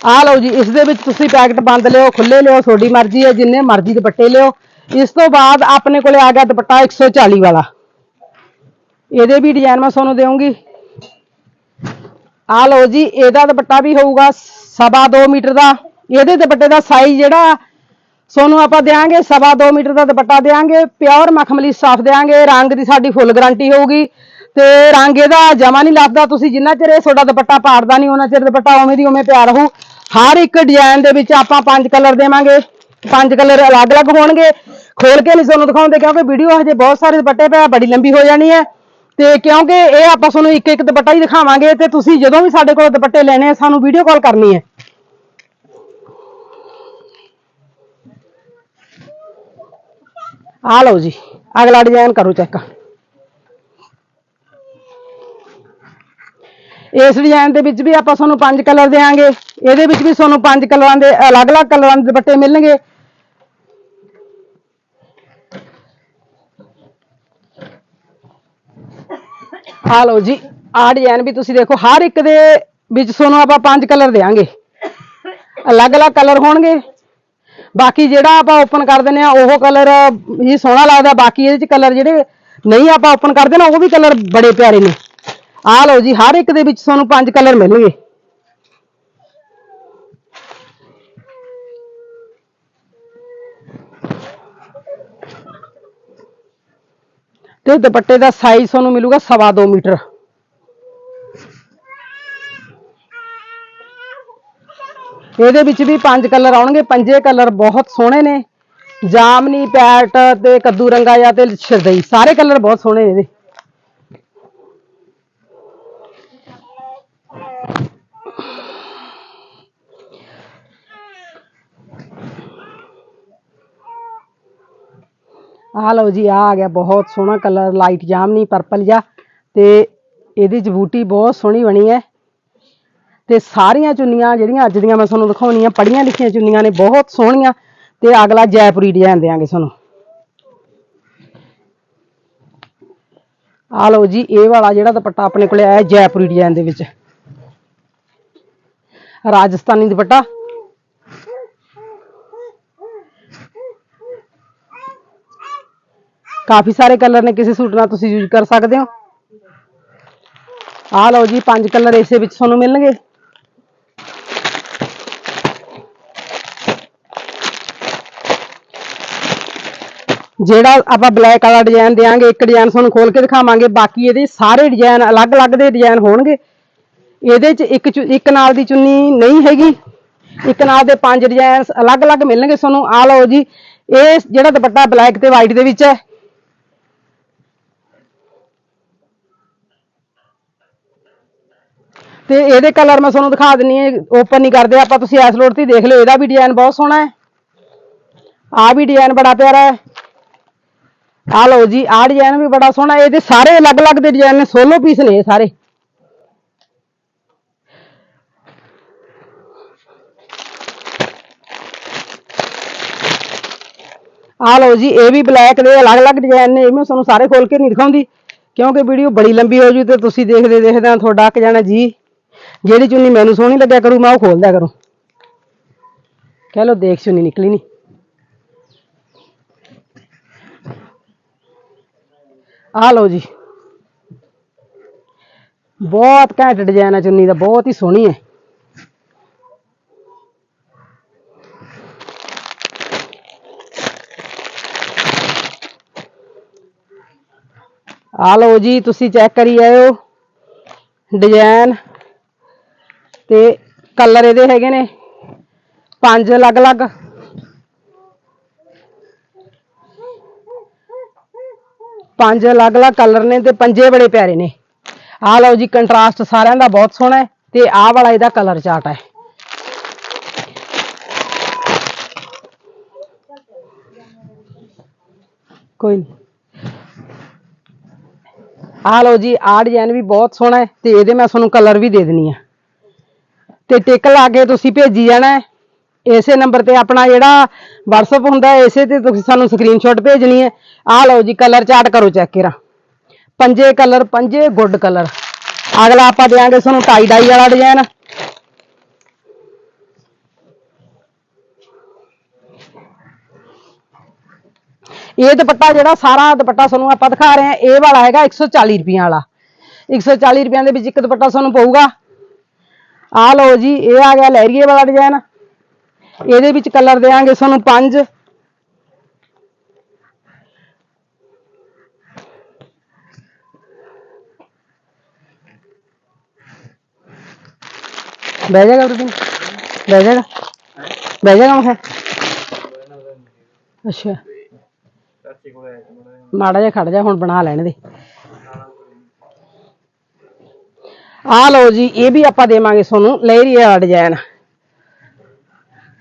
ਆ ਲਓ ਜੀ, ਇਸ ਦੇ ਵਿੱਚ ਤੁਸੀਂ ਪੈਕਟ ਬੰਦ ਲਿਓ ਖੁੱਲੇ ਲਿਓ, ਤੁਹਾਡੀ ਮਰਜ਼ੀ ਹੈ, ਜਿੰਨੇ ਮਰਜ਼ੀ ਦੁਪੱਟੇ ਲਿਓ। ਇਸ ਤੋਂ ਬਾਅਦ ਆਪਣੇ ਕੋਲੇ ਆ ਗਿਆ ਦੁਪੱਟਾ 140 ਵਾਲਾ। ਇਹਦੇ ਵੀ ਡਿਜ਼ਾਈਨ ਮੈਂ ਤੁਹਾਨੂੰ ਦੇਵਾਂਗੀ। ਆ ਲਓ ਜੀ, ਇਹਦਾ ਦੁਪੱਟਾ ਵੀ ਹੋਊਗਾ ਸਵਾ 2 ਮੀਟਰ ਦਾ। ਇਹਦੇ ਦੁਪੱਟੇ ਦਾ ਸਾਈਜ਼ ਜਿਹੜਾ ਤੁਹਾਨੂੰ ਆਪਾਂ ਦੇਾਂਗੇ ਸਵਾ 2 ਮੀਟਰ ਦਾ ਦੁਪੱਟਾ ਦੇਾਂਗੇ ਪਿਓਰ ਮਖਮਲੀ ਸਾਫ਼ ਦੇਾਂਗੇ ਰੰਗ ਦੀ ਸਾਡੀ ਫੁੱਲ ਗਾਰੰਟੀ ਹੋਊਗੀ। ਤੇ ਰੰਗ ਇਹਦਾ ਜਮਾ ਨਹੀਂ ਲੱਭਦਾ, ਤੁਸੀਂ ਜਿੰਨਾ ਚਿਰ ਇਹ ਤੁਹਾਡਾ ਦੁਪੱਟਾ ਪਾੜਦਾ ਨਹੀਂ, ਉਹਨਾਂ ਚਿਰ ਦੁਪੱਟਾ ਉਵੇਂ ਦੀ ਉਵੇਂ ਪਿਆ ਰਹੂ ਹਰ ਇੱਕ ਡਿਜ਼ਾਈਨ ਦੇ ਵਿੱਚ ਆਪਾਂ ਪੰਜ ਕਲਰ ਦੇਵਾਂਗੇ। ਪੰਜ ਕਲਰ ਅਲੱਗ-ਅਲੱਗ ਹੋਣਗੇ। ਖੋਲ ਕੇ ਨਹੀਂ ਤੁਹਾਨੂੰ ਦਿਖਾਉਂਦੇ, ਕਿਉਂਕਿ ਵੀਡੀਓ ਹਜੇ ਬਹੁਤ ਸਾਰੇ ਦੁਪੱਟੇ ਪਿਆ ਬੜੀ ਲੰਬੀ ਹੋ ਜਾਣੀ ਹੈ। ਤੇ ਕਿਉਂਕਿ ਇਹ ਆਪਾਂ ਤੁਹਾਨੂੰ ਇੱਕ ਇੱਕ ਦੁਪੱਟਾ ਹੀ ਦਿਖਾਵਾਂਗੇ ਤੇ ਤੁਸੀਂ ਜਦੋਂ ਵੀ ਸਾਡੇ ਕੋਲ ਦੁਪੱਟੇ ਲੈਣੇ ਆ, ਸਾਨੂੰ ਵੀਡੀਓ ਕਾਲ ਕਰਨੀ ਹੈ। ਆ ਲਓ ਜੀ, ਅਗਲਾ ਡਿਜ਼ਾਈਨ ਕਰੋ ਚੈੱਕ ਇਸ ਡਿਜ਼ਾਈਨ ਦੇ ਵਿੱਚ ਵੀ ਆਪਾਂ ਤੁਹਾਨੂੰ ਪੰਜ ਕਲਰ ਦੇਾਂਗੇ ਇਹਦੇ ਵਿੱਚ ਵੀ ਤੁਹਾਨੂੰ ਪੰਜ ਕਲਰਾਂ ਦੇ ਅਲੱਗ-ਅਲੱਗ ਕਲਰਾਂ ਦੇ ਦੁਪੱਟੇ ਮਿਲਣਗੇ। ਆ ਲਓ ਜੀ ਆ ਡਿਜ਼ਾਈਨ ਵੀ ਤੁਸੀਂ ਦੇਖੋ, ਹਰ ਇੱਕ ਦੇ ਵਿੱਚ ਤੁਹਾਨੂੰ ਆਪਾਂ ਪੰਜ ਕਲਰ ਦੇਾਂਗੇ ਅਲੱਗ-ਅਲੱਗ ਕਲਰ ਹੋਣਗੇ। ਬਾਕੀ ਜਿਹੜਾ ਆਪਾਂ ਓਪਨ ਕਰ ਦਿੰਦੇ ਆ, ਉਹ ਕਲਰ ਹੀ ਸੋਹਣਾ ਲੱਗਦਾ। ਬਾਕੀ ਇਹਦੇ ਚ ਕਲਰ ਜਿਹੜੇ ਨਹੀਂ ਆਪਾਂ ਓਪਨ ਕਰਦੇ ਨਾ, ਉਹ ਵੀ ਕਲਰ ਬੜੇ ਪਿਆਰੇ ਨੇ। ਆ ਲਓ ਜੀ, ਹਰ ਇੱਕ ਦੇ ਵਿੱਚ ਤੁਹਾਨੂੰ ਪੰਜ ਕਲਰ ਮਿਲਣਗੇ। ਤੇ ਦੁਪੱਟੇ ਦਾ ਸਾਈਜ਼ ਤੁਹਾਨੂੰ ਮਿਲੂਗਾ ਸਵਾ ਦੋ ਮੀਟਰ। ਇਹਦੇ ਵਿੱਚ ਵੀ ਪੰਜ ਕਲਰ ਆਉਣਗੇ, ਪੰਜੇ ਕਲਰ ਬਹੁਤ ਸੋਹਣੇ ਨੇ। ਜਾਮਨੀ ਪੈਟ ਤੇ ਕੱਦੂ ਰੰਗਾ ਜਾਂ ਤੇ ਸ਼ਰਦਈ। ਸਾਰੇ ਕਲਰ ਬਹੁਤ ਸੋਹਣੇ ਨੇ ਇਹਦੇ। ਆਹ ਲਓ ਜੀ ਆ ਆ ਗਿਆ, ਬਹੁਤ ਸੋਹਣਾ ਕਲਰ ਲਾਈਟ ਜਾਮਨੀ ਪਰਪਲ ਜਿਹਾ। ਤੇ ਇਹਦੀ ਜਬੂਟੀ ਬਹੁਤ ਸੋਹਣੀ ਬਣੀ ਹੈ। ਤੇ ਸਾਰੀਆਂ ਚੁੰਨੀਆਂ ਜਿਹੜੀਆਂ ਅੱਜ ਦੀਆਂ ਮੈਂ ਤੁਹਾਨੂੰ ਦਿਖਾਉਣੀਆਂ ਪੜੀਆਂ ਲਿਖੀਆਂ ਚੁੰਨੀਆਂ ਨੇ, ਬਹੁਤ ਸੋਹਣੀਆਂ। ਤੇ ਅਗਲਾ ਜੈਪੁਰੀ ਡਿਜ਼ਾਈਨ ਦੇਾਂਗੇ ਤੁਹਾਨੂੰ। ਆ ਲਓ ਜੀ, ਇਹ ਵਾਲਾ ਜਿਹੜਾ ਦੁਪੱਟਾ ਆਪਣੇ ਕੋਲੇ ਆਇਆ ਜੈਪੁਰੀ ਡਿਜ਼ਾਈਨ ਦੇ ਵਿੱਚ। ਰਾਜਸਥਾਨੀ ਦੁਪੱਟਾ। ਕਾਫੀ ਸਾਰੇ ਕਲਰ ਨੇ, ਕਿਸੇ ਸੂਟ ਨਾਲ ਤੁਸੀਂ ਯੂਜ਼ ਕਰ ਸਕਦੇ ਹੋ। ਆਹ ਲਓ ਜੀ, ਪੰਜ ਕਲਰ ਇਸੇ ਵਿੱਚ ਤੁਹਾਨੂੰ ਮਿਲਣਗੇ। ਜਿਹੜਾ ਆਪਾਂ ਬਲੈਕ ਵਾਲਾ ਡਿਜ਼ਾਈਨ ਦੇਾਂਗੇ ਇੱਕ ਡਿਜ਼ਾਈਨ ਤੁਹਾਨੂੰ ਖੋਲ ਕੇ ਦਿਖਾਵਾਂਗੇ, ਬਾਕੀ ਇਹਦੇ ਸਾਰੇ ਡਿਜ਼ਾਈਨ ਅਲੱਗ-ਅਲੱਗ ਦੇ ਡਿਜ਼ਾਈਨ ਹੋਣਗੇ। ਇਹਦੇ 'ਚ ਇੱਕ ਚੁ- ਇੱਕ ਨਾਲ ਦੀ ਚੁੰਨੀ ਨਹੀਂ ਹੈਗੀ, ਇੱਕ ਨਾਲ ਦੇ ਪੰਜ ਡਿਜ਼ਾਈਨ ਅਲੱਗ-ਅਲੱਗ ਮਿਲਣਗੇ ਤੁਹਾਨੂੰ। ਆ ਲਓ ਜੀ, ਇਹ ਜਿਹੜਾ ਦੁਪੱਟਾ ਬਲੈਕ ਤੇ ਵਾਈਟ ਦੇ ਵਿੱਚ ਹੈ ਤੇ ਇਹਦੇ ਕਲਰ ਮੈਂ ਤੁਹਾਨੂੰ ਦਿਖਾ ਦਿੰਨੀ ਹੈ ਓਪਨ ਨਹੀਂ ਕਰਦੇ, ਆਪਾਂ ਤੁਸੀਂ ਇਸ ਲੋਡ ਤੇ ਦੇਖ ਲਿਓ, ਇਹਦਾ ਵੀ ਡਿਜ਼ਾਈਨ ਬਹੁਤ ਸੋਹਣਾ ਹੈ। ਆ ਵੀ ਡਿਜ਼ਾਈਨ ਬੜਾ ਪਿਆਰਾ ਹੈ। ਆ ਲਓ ਜੀ ਆ ਡਿਜ਼ਾਈਨ ਵੀ ਬੜਾ ਸੋਹਣਾ ਇਹਦੇ ਸਾਰੇ ਅਲੱਗ-ਅਲੱਗ ਦੇ ਡਿਜ਼ਾਈਨ ਨੇ, ਸੋਲੋ ਪੀਸ ਨੇ ਇਹ ਸਾਰੇ। ਆ ਲਓ ਜੀ, ਇਹ ਵੀ ਬਲੈਕ ਦੇ ਅਲੱਗ-ਅਲੱਗ ਡਿਜ਼ਾਈਨ ਨੇ, ਇਹ ਮੈਂ ਤੁਹਾਨੂੰ ਸਾਰੇ ਖੋਲ ਕੇ ਨਹੀਂ ਦਿਖਾਉਂਦੀ, ਕਿਉਂਕਿ ਵੀਡੀਓ ਬੜੀ ਲੰਬੀ ਹੋ ਜੂ ਤੇ ਤੁਸੀਂ ਦੇਖਦੇ ਦੇਖਦਿਆਂ ਤੁਹਾਡਾ ਅੱਕ ਜਾਣਾ ਜੀ। ਜਿਹੜੀ ਚੁੰਨੀ ਮੈਨੂੰ ਸੋਹਣੀ ਲੱਗਿਆ ਕਰੂ, ਮੈਂ ਉਹ ਖੋਲ ਦਿਆ ਕਰੂੰ। ਕਹਿ ਲਓ, ਦੇਖ ਚੁੰਨੀ ਨਿਕਲੀ ਨਹੀਂ ਆ ਲਓ ਜੀ। ਬਹੁਤ ਘੈਂਟ ਡਿਜ਼ਾਈਨ ਹੈ ਚੁੰਨੀ ਦਾ, ਬਹੁਤ ਹੀ ਸੋਹਣੀ ਹੈ। ਆ ਲਓ ਜੀ, ਤੁਸੀਂ ਚੈੱਕ ਕਰੀ ਆਇਓ। ਡਿਜ਼ਾਈਨ ਤੇ ਕਲਰ ਇਹਦੇ ਹੈਗੇ ਨੇ ਪੰਜ ਅਲੱਗ-ਅਲੱਗ। ਪੰਜ ਅਲੱਗ-ਅਲੱਗ ਕਲਰ ਨੇ ਤੇ ਪੰਜੇ ਬੜੇ ਪਿਆਰੇ ਨੇ। ਆਹ ਲਓ ਜੀ ਕੰਟਰਾਸਟ ਸਾਰਿਆਂ ਦਾ ਬਹੁਤ ਸੋਹਣਾ ਹੈ ਤੇ ਆਹ ਵਾਲਾ ਇਹਦਾ ਕਲਰ ਚਾਰਟ ਹੈ। ਕੋਈ ਨਹੀਂ ਆਹ ਲਓ ਜੀ, ਆਹ ਡਿਜ਼ਾਈਨ ਵੀ ਬਹੁਤ ਸੋਹਣਾ ਹੈ ਤੇ ਇਹਦੇ ਮੈਂ ਤੁਹਾਨੂੰ ਕਲਰ ਵੀ ਦੇ ਦੇਣੀ ਆ ਤੇ ਟਿਕ ਲਾ ਕੇ ਤੁਸੀਂ ਭੇਜੀ ਜਾਣਾ ਇਸੇ ਨੰਬਰ ਤੇ ਆਪਣਾ ਜਿਹੜਾ WhatsApp ਹੁੰਦਾ ਹੈ, ਇਸੇ ਤੇ ਤੁਸੀਂ ਸਾਨੂੰ ਸਕਰੀਨਸ਼ਾਟ ਭੇਜਣੀ ਹੈ। ਆਹ ਲਓ ਜੀ ਕਲਰ ਚਾਰਟ ਕਰੋ ਚੈੱਕ ਕਰਾ। ਪੰਜੇ ਕਲਰ ਪੰਜੇ ਗੁੱਡ ਕਲਰ ਅਗਲਾ ਆਪਾਂ ਦੇਾਂਗੇ ਤੁਹਾਨੂੰ ਟਾਈ ਡਾਈ ਵਾਲਾ ਡਿਜ਼ਾਈਨ ਇਹ ਦੁਪੱਟਾ ਜਿਹੜਾ ਸਾਰਾ ਦੁਪੱਟਾ ਤੁਹਾਨੂੰ ਆਪਾਂ ਦਿਖਾ ਰਹੇ ਹਾਂ, ਇਹ ਵਾਲਾ ਹੈਗਾ 140 ਰੁਪਈਆ ਵਾਲਾ। 140 ਰੁਪਈਆਂ ਦੇ ਵਿੱਚ ਇੱਕ ਦੁਪੱਟਾ ਤੁਹਾਨੂੰ ਪਊਗਾ। ਆ ਲਓ ਜੀ, ਇਹ ਆ ਗਿਆ ਲਹਿਰੀਏ ਵਾਲਾ ਡਿਜ਼ਾਈਨ ਇਹਦੇ ਵਿੱਚ ਕਲਰ ਦੇਾਂਗੇ ਤੁਹਾਨੂੰ ਪੰਜ। ਬਹਿ ਜਾਗਾ ਰੁਬਿਨ ਬਹਿ ਜਾਏਗਾ ਬਹਿ ਜਾਏਗਾ ਮੈਂ। ਅੱਛਾ। ਮਾੜਾ ਜਿਹਾ ਖੜ ਜਾ, ਹੁਣ ਬਣਾ ਲੈਣ ਦੇ। ਆ ਲਓ ਜੀ, ਇਹ ਵੀ ਆਪਾਂ ਦੇਵਾਂਗੇ ਤੁਹਾਨੂੰ ਲਹਿਰੀ ਵਾਲਾ ਡਿਜ਼ਾਈਨ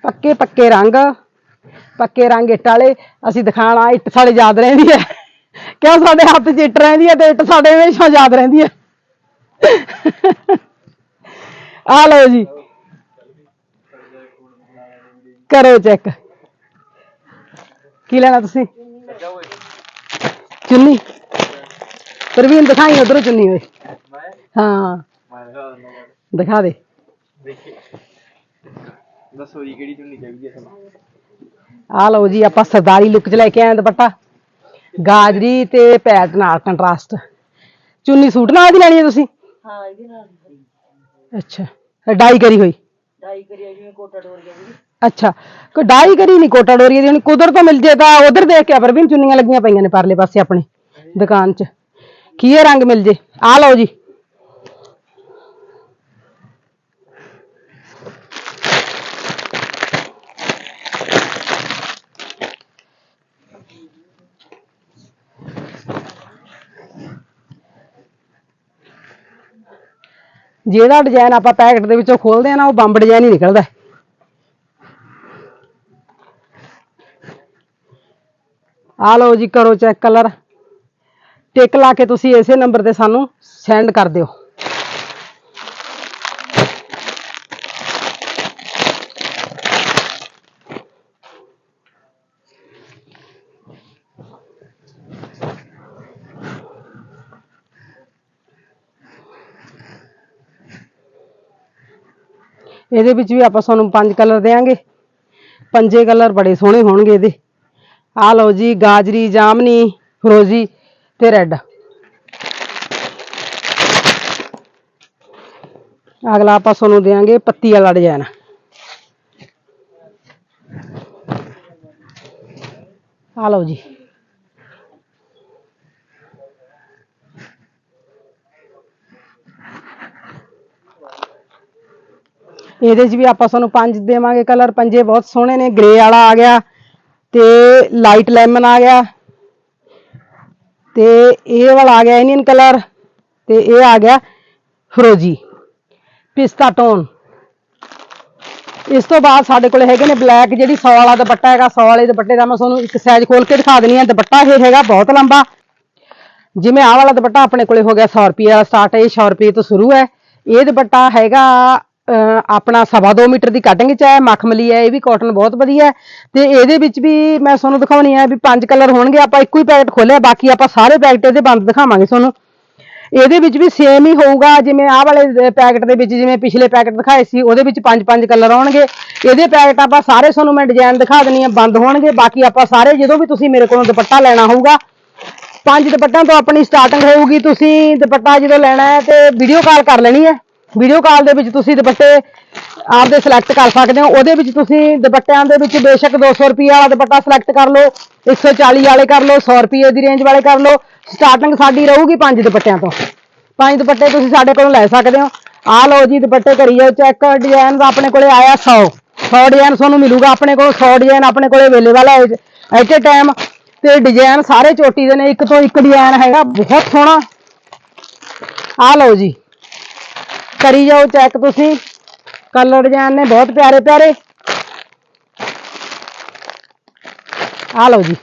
ਪੱਕੇ ਪੱਕੇ ਰੰਗ ਪੱਕੇ ਰੰਗ ਇੱਟ ਵਾਲੇ, ਅਸੀਂ ਦਿਖਾਣਾ ਇੱਟ ਸਾਡੇ ਯਾਦ ਰਹਿੰਦੀ ਹੈ। ਕਿਉਂ ਸਾਡੇ ਹੱਥ 'ਚ ਇੱਟ ਰਹਿੰਦੀ ਹੈ ਤੇ ਇੱਟ ਸਾਡੇ ਹਮੇਸ਼ਾ ਯਾਦ ਰਹਿੰਦੀ ਹੈ? ਆ ਲਓ ਜੀ। ਕਰੋ ਚੈੱਕ ਕੀ ਲੈਣਾ ਤੁਸੀਂ? ਚੁੰਨੀ। ਪ੍ਰਵੀਨ, ਦਿਖਾਈ ਉਧਰੋਂ ਚੁੰਨੀ ਹੋਏ ਹਾਂ। ਦਿਖਾ ਦੇ। ਦੱਸੋ ਜੀ ਕਿਹੜੀ ਚੁੰਨੀ ਚਾਹੀਦੀ ਹੈ ਤੁਹਾਨੂੰ? ਆ ਲਓ ਜੀ ਆਪਾਂ ਸਰਦਾਰੀ ਲੁੱਕ ਚ ਲੈ ਕੇ ਆਏ ਹਾਂ ਦੁਪੱਟਾ। ਗਾਜਰੀ ਤੇ ਪੈਟ ਨਾਲ ਕੰਟਰਾਸਟ ਚੁੰਨੀ ਸੂਟ ਨਾਲ ਦੀ ਲੈਣੀ ਹੈ ਤੁਸੀਂ? ਹਾਂ ਇਹਦੇ ਨਾਲ ਅੱਛਾ ਡਾਈ ਕਰੀ ਹੋਈ? ਡਾਈ ਕਰਿਆ ਜਿਵੇਂ ਕੋਟਾ ਡੋਰ ਗਿਆ ਵੀ ਅੱਛਾ ਕੋਈ ਡਾਈ ਕਰੀ ਨਹੀਂ ਕੋਟਾ ਡੋਰੀਆ ਦੀ ਹੁਣ ਕੁਦਰ ਤੋਂ ਮਿਲ ਜੇ ਤਾਂ ਉਧਰ ਦੇਖ ਕੇ ਪਰ ਵੀ ਚੁੰਨੀਆਂ ਲੱਗੀਆਂ ਪਈਆਂ ਨੇ ਪਰਲੇ ਪਾਸੇ ਆਪਣੇ ਦੁਕਾਨ 'ਚ। ਕੀ ਇਹ ਰੰਗ ਮਿਲ ਜੇ? ਆ ਲਓ ਜੀ ਜਿਹੜਾ ਡਿਜ਼ਾਈਨ ਆਪਾਂ ਪੈਕਟ ਦੇ ਵਿੱਚੋਂ ਖੋਲਦੇ ਆ ਨਾ, ਉਹ ਬੰਬ ਡਿਜ਼ਾਈਨ ਹੀ ਨਿਕਲਦਾ ਆ ਲਓ ਜੀ, ਕਰੋ ਚੈੱਕ ਕਲਰ ਟਿਕ ਲਾ ਕੇ ਤੁਸੀਂ ਇਸੇ ਨੰਬਰ ਤੇ ਸਾਨੂੰ ਸੈਂਡ ਕਰ ਦਿਓ। ਇਹਦੇ ਵਿੱਚ ਵੀ ਆਪਾਂ ਤੁਹਾਨੂੰ ਪੰਜ ਕਲਰ ਦੇਾਂਗੇ ਪੰਜੇ ਕਲਰ ਬੜੇ ਸੋਹਣੇ ਹੋਣਗੇ ਇਹਦੇ। ਆ ਲਓ ਜੀ, ਗਾਜਰੀ, ਜਾਮਨੀ, ਫਰੋਜ਼ੀ ਤੇ ਰੈੱਡ। ਅਗਲਾ ਆਪਾਂ ਤੁਹਾਨੂੰ ਦੇਾਂਗੇ ਪੱਤੀ ਵਾਲਾ ਡਿਜ਼ਾਈਨ। ਆ ਲਓ ਜੀ। ਇਹਦੇ 'ਚ ਵੀ ਆਪਾਂ ਤੁਹਾਨੂੰ ਪੰਜ ਦੇਵਾਂਗੇ ਕਲਰ ਪੰਜੇ ਬਹੁਤ ਸੋਹਣੇ ਨੇ ਗ੍ਰੇ ਵਾਲਾ ਆ ਗਿਆ, ਤੇ ਲਾਈਟ ਲੈਮਨ ਆ ਗਿਆ, ਤੇ ਇਹ ਵਾਲਾ ਆ ਗਿਆ ਇੰਡੀਅਨ ਕਲਰ ਤੇ ਇਹ ਆ ਗਿਆ ਫਰੋਜੀ ਪਿਸਤਾ ਟੋਨ ਇਸ ਤੋਂ ਬਾਅਦ ਸਾਡੇ ਕੋਲ ਹੈਗੇ ਨੇ ਬਲੈਕ ਜਿਹੜੀ 100 ਵਾਲਾ ਦੁਪੱਟਾ ਹੈਗਾ 100 ਵਾਲੇ ਦੁਪੱਟੇ ਦਾ ਮੈਂ ਤੁਹਾਨੂੰ ਇੱਕ ਸਾਈਜ਼ ਖੋਲ ਕੇ ਦਿਖਾ ਦੇਣੀ ਹੈ। ਦੁਪੱਟਾ ਇਹ ਹੈਗਾ ਬਹੁਤ ਲੰਬਾ। ਜਿਵੇਂ ਆਹ ਵਾਲਾ ਦੁਪੱਟਾ ਆਪਣੇ ਕੋਲੇ ਹੋ ਗਿਆ 100 ਰੁਪਏ ਵਾਲਾ ਸਟਾਰਟ ਹੈ ਇਹ 100 ਰੁਪਏ ਤੋਂ ਸ਼ੁਰੂ ਹੈ। ਇਹ ਦੁਪੱਟਾ ਹੈਗਾ ਆਪਣਾ ਸਵਾ ਦੋ ਮੀਟਰ ਦੀ ਕਟਿੰਗ ਚ ਹੈ ਮਖਮਲੀ ਹੈ, ਇਹ ਵੀ ਕਾਟਨ ਬਹੁਤ ਵਧੀਆ ਹੈ। ਤੇ ਇਹਦੇ ਵਿੱਚ ਵੀ ਮੈਂ ਤੁਹਾਨੂੰ ਦਿਖਾਉਣੀ ਹੈ ਵੀ ਪੰਜ ਕਲਰ ਹੋਣਗੇ, ਆਪਾਂ ਇੱਕੋ ਹੀ ਪੈਕਟ ਖੋਲਿਆ ਬਾਕੀ ਆਪਾਂ ਸਾਰੇ ਪੈਕਟ ਇਹਦੇ ਬੰਦ ਦਿਖਾਵਾਂਗੇ ਤੁਹਾਨੂੰ। ਇਹਦੇ ਵਿੱਚ ਵੀ ਸੇਮ ਹੀ ਹੋਊਗਾ, ਜਿਵੇਂ ਆਹ ਵਾਲੇ ਪੈਕਟ ਦੇ ਵਿੱਚ ਜਿਵੇਂ ਪਿਛਲੇ ਪੈਕਟ ਦਿਖਾਏ ਸੀ, ਉਹਦੇ ਵਿੱਚ ਪੰਜ ਪੰਜ ਕਲਰ ਆਉਣਗੇ। ਇਹਦੇ ਪੈਕਟ ਆਪਾਂ ਸਾਰੇ ਤੁਹਾਨੂੰ ਮੈਂ ਡਿਜ਼ਾਈਨ ਦਿਖਾ ਦੇਣੀ ਆ ਬੰਦ ਹੋਣਗੇ, ਬਾਕੀ ਆਪਾਂ ਸਾਰੇ ਜਦੋਂ ਵੀ ਤੁਸੀਂ ਮੇਰੇ ਕੋਲੋਂ ਦੁਪੱਟਾ ਲੈਣਾ ਹੋਊਗਾ, ਪੰਜ ਦੁਪੱਟਿਆਂ ਤੋਂ ਆਪਣੀ ਸਟਾਰਟਿੰਗ ਹੋਊਗੀ, ਤੁਸੀਂ ਦੁਪੱਟਾ ਜਦੋਂ ਲੈਣਾ ਹੈ ਤੇ ਵੀਡੀਓ ਕਾਲ ਕਰ ਲੈਣੀ ਹੈ। ਵੀਡੀਓ ਕਾਲ ਦੇ ਵਿੱਚ ਤੁਸੀਂ ਦੁਪੱਟੇ ਆਪਦੇ ਸਿਲੈਕਟ ਕਰ ਸਕਦੇ ਹੋ। ਉਹਦੇ ਵਿੱਚ ਤੁਸੀਂ ਦੁਪੱਟਿਆਂ ਦੇ ਵਿੱਚ ਬੇਸ਼ੱਕ 200 ਰੁਪਏ ਵਾਲਾ ਦੁਪੱਟਾ ਸਿਲੈਕਟ ਕਰ ਲਓ 140 ਵਾਲੇ ਕਰ ਲਓ 100 ਰੁਪਏ ਦੀ ਰੇਂਜ ਵਾਲੇ ਕਰ ਲਓ। ਸਟਾਰਟਿੰਗ ਸਾਡੀ ਰਹੂਗੀ ਪੰਜ ਦੁਪੱਟਿਆਂ ਤੋਂ। ਪੰਜ ਦੁਪੱਟੇ ਤੁਸੀਂ ਸਾਡੇ ਕੋਲੋਂ ਲੈ ਸਕਦੇ ਹੋ। ਆਹ ਲਓ ਜੀ, ਦੁਪੱਟੇ ਕਰੀ ਚੈੱਕ ਡਿਜ਼ਾਈਨ ਦਾ ਆਪਣੇ ਕੋਲੇ ਆਇਆ 100 100 ਡਿਜ਼ਾਈਨ ਤੁਹਾਨੂੰ ਮਿਲੂਗਾ ਆਪਣੇ ਕੋਲ 100 ਡਿਜ਼ਾਈਨ ਆਪਣੇ ਕੋਲੇ ਅਵੇਲੇਬਲ ਹੈ। ਐਟ ਏ ਟਾਈਮ ਤੇ ਡਿਜ਼ਾਈਨ ਸਾਰੇ ਚੋਟੀ ਦੇ ਨੇ, ਇੱਕ ਤੋਂ ਇੱਕ ਡਿਜ਼ਾਈਨ ਹੈਗਾ, ਬਹੁਤ ਸੋਹਣਾ। ਆਹ ਲਓ ਜੀ। ਕਰੀ ਜਾਓ ਚੈੱਕ ਤੁਸੀਂ। ਕਲਰ ਡਿਜ਼ਾਈਨ ਨੇ ਬਹੁਤ ਪਿਆਰੇ ਪਿਆਰੇ ਆ ਲਓ ਜੀ।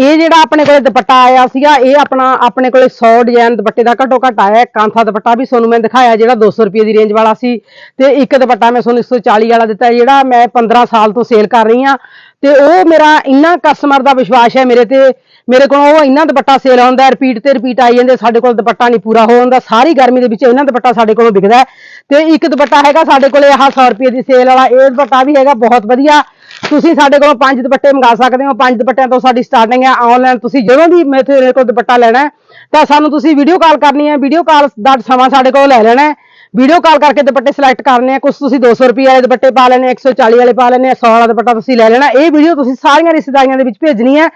ਇਹ ਜਿਹੜਾ ਆਪਣੇ ਕੋਲੇ ਦੁਪੱਟਾ ਆਇਆ ਸੀਗਾ, ਇਹ ਆਪਣਾ ਆਪਣੇ ਕੋਲੇ 100 ਡਿਜ਼ਾਈਨ ਦੁਪੱਟੇ ਦਾ ਘੱਟੋ ਘੱਟ ਆਇਆ। ਕਾਂਥਾ ਦੁਪੱਟਾ ਵੀ ਤੁਹਾਨੂੰ ਮੈਂ ਦਿਖਾਇਆ, ਜਿਹੜਾ 200 ਰੁਪਏ ਦੀ ਰੇਂਜ ਵਾਲਾ ਸੀ। ਤੇ ਇੱਕ ਦੁਪੱਟਾ ਮੈਂ ਤੁਹਾਨੂੰ 140 ਵਾਲਾ ਦਿੱਤਾ, ਜਿਹੜਾ ਮੈਂ 15 ਸਾਲ ਤੋਂ ਸੇਲ ਕਰ ਰਹੀ ਹਾਂ। ਤੇ ਉਹ ਮੇਰਾ ਇੰਨਾ ਕਸਟਮਰ ਦਾ ਵਿਸ਼ਵਾਸ ਹੈ ਮੇਰੇ ਤੇ। ਮੇਰੇ ਕੋਲ ਉਹ ਇੰਨਾ ਦੁਪੱਟਾ ਸੇਲ ਹੁੰਦਾ ਰਿਪੀਟ ਤੇ ਰਿਪੀਟ ਆਈ ਜਾਂਦੇ, ਸਾਡੇ ਕੋਲ ਦੁਪੱਟਾ ਨਹੀਂ ਪੂਰਾ ਹੋ ਹੁੰਦਾ ਸਾਰੀ ਗਰਮੀ ਦੇ ਵਿੱਚ ਇਹਨਾਂ ਦੁਪੱਟਾ ਸਾਡੇ ਕੋਲੋਂ ਵਿਕਦਾ ਹੈ। ਤੇ ਇੱਕ ਦੁਪੱਟਾ ਹੈਗਾ ਸਾਡੇ ਕੋਲੇ ਆਹ 100 ਰੁਪਏ ਦੀ ਸੇਲ ਵਾਲਾ। ਇਹ ਦੁਪੱਟਾ ਵੀ ਹੈਗਾ ਬਹੁਤ ਵਧੀਆ। ਤੁਸੀਂ ਸਾਡੇ ਕੋਲੋਂ ਪੰਜ ਦੁਪੱਟੇ ਮੰਗਾ ਸਕਦੇ ਹੋ, ਪੰਜ ਦੁਪੱਟਿਆਂ ਤੋਂ ਸਾਡੀ ਸਟਾਰਟਿੰਗ ਹੈ ਆਨਲਾਈਨ ਤੁਸੀਂ ਜਦੋਂ ਵੀ ਮੇਰੇ ਕੋਲ ਦੁਪੱਟਾ ਲੈਣਾ ਤਾਂ ਸਾਨੂੰ ਤੁਸੀਂ ਵੀਡੀਓ ਕਾਲ ਕਰਨੀ ਹੈ ਵੀਡੀਓ ਕਾਲ ਦਾ ਸਮਾਂ ਸਾਡੇ ਕੋਲ ਲੈ ਲੈਣਾ ਵੀਡੀਓ ਕਾਲ ਕਰਕੇ ਦੁਪੱਟੇ ਸਿਲੈਕਟ ਕਰਨੇ ਆ ਕੁਝ ਤੁਸੀਂ 200 ਰੁਪਏ ਵਾਲੇ ਦੁਪੱਟੇ ਪਾ ਲੈਣੇ 140 ਵਾਲੇ ਪਾ ਲੈਣੇ 100 ਵਾਲਾ ਦੁਪੱਟਾ ਤੁਸੀਂ ਲੈ ਲੈਣਾ ਇਹ ਵੀਡੀਓ ਤੁਸੀਂ ਸਾਰੀਆਂ ਰਿਸ਼ਤੇਦਾਰੀਆਂ ਦੇ ਵਿੱਚ ਭੇਜਣੀ ਹੈ।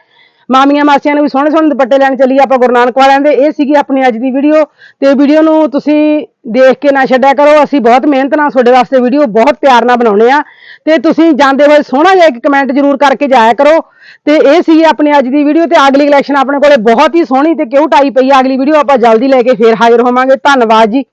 ਮਾਮੀਆਂ ਮਾਸੀਆਂ ਨੂੰ ਵੀ ਸੋਹਣੇ ਸੋਹਣੇ ਦੁਪੱਟੇ ਲੈਣ ਚੱਲੀ ਆਪਾਂ ਗੁਰੂ ਨਾਨਕ ਵਾਲਿਆਂ ਦੇ। ਇਹ ਸੀਗੀ ਆਪਣੀ ਅੱਜ ਦੀ ਵੀਡੀਓ ਤੇ ਵੀਡੀਓ ਨੂੰ ਤੁਸੀਂ ਦੇਖ ਕੇ ਨਾ ਛੱਡਿਆ ਕਰੋ। ਅਸੀਂ ਬਹੁਤ ਮਿਹਨਤ ਨਾਲ ਤੁਹਾਡੇ ਵਾਸਤੇ ਵੀਡੀਓ ਬਹੁਤ ਪਿਆਰ ਨਾਲ ਬਣਾਉਣੇ ਆ। ਤੇ ਤੁਸੀਂ ਜਾਂਦੇ ਹੋਏ ਸੋਹਣਾ ਜਿਹਾ ਇੱਕ ਕਮੈਂਟ ਜ਼ਰੂਰ ਕਰਕੇ ਜਾਇਆ ਕਰੋ। ਤੇ ਇਹ ਸੀ ਆਪਣੀ ਅੱਜ ਦੀ ਵੀਡੀਓ ਤੇ ਅਗਲੀ ਕਲੈਕਸ਼ਨ ਆਪਣੇ ਕੋਲੇ ਬਹੁਤ ਹੀ ਸੋਹਣੀ ਤੇ ਕਿਊਟ ਆਈ ਪਈ ਆ। ਅਗਲੀ ਵੀਡੀਓ ਆਪਾਂ ਜਲਦੀ ਲੈ ਕੇ ਫੇਰ ਹਾਜ਼ਰ ਹੋਵਾਂਗੇ। ਧੰਨਵਾਦ ਜੀ।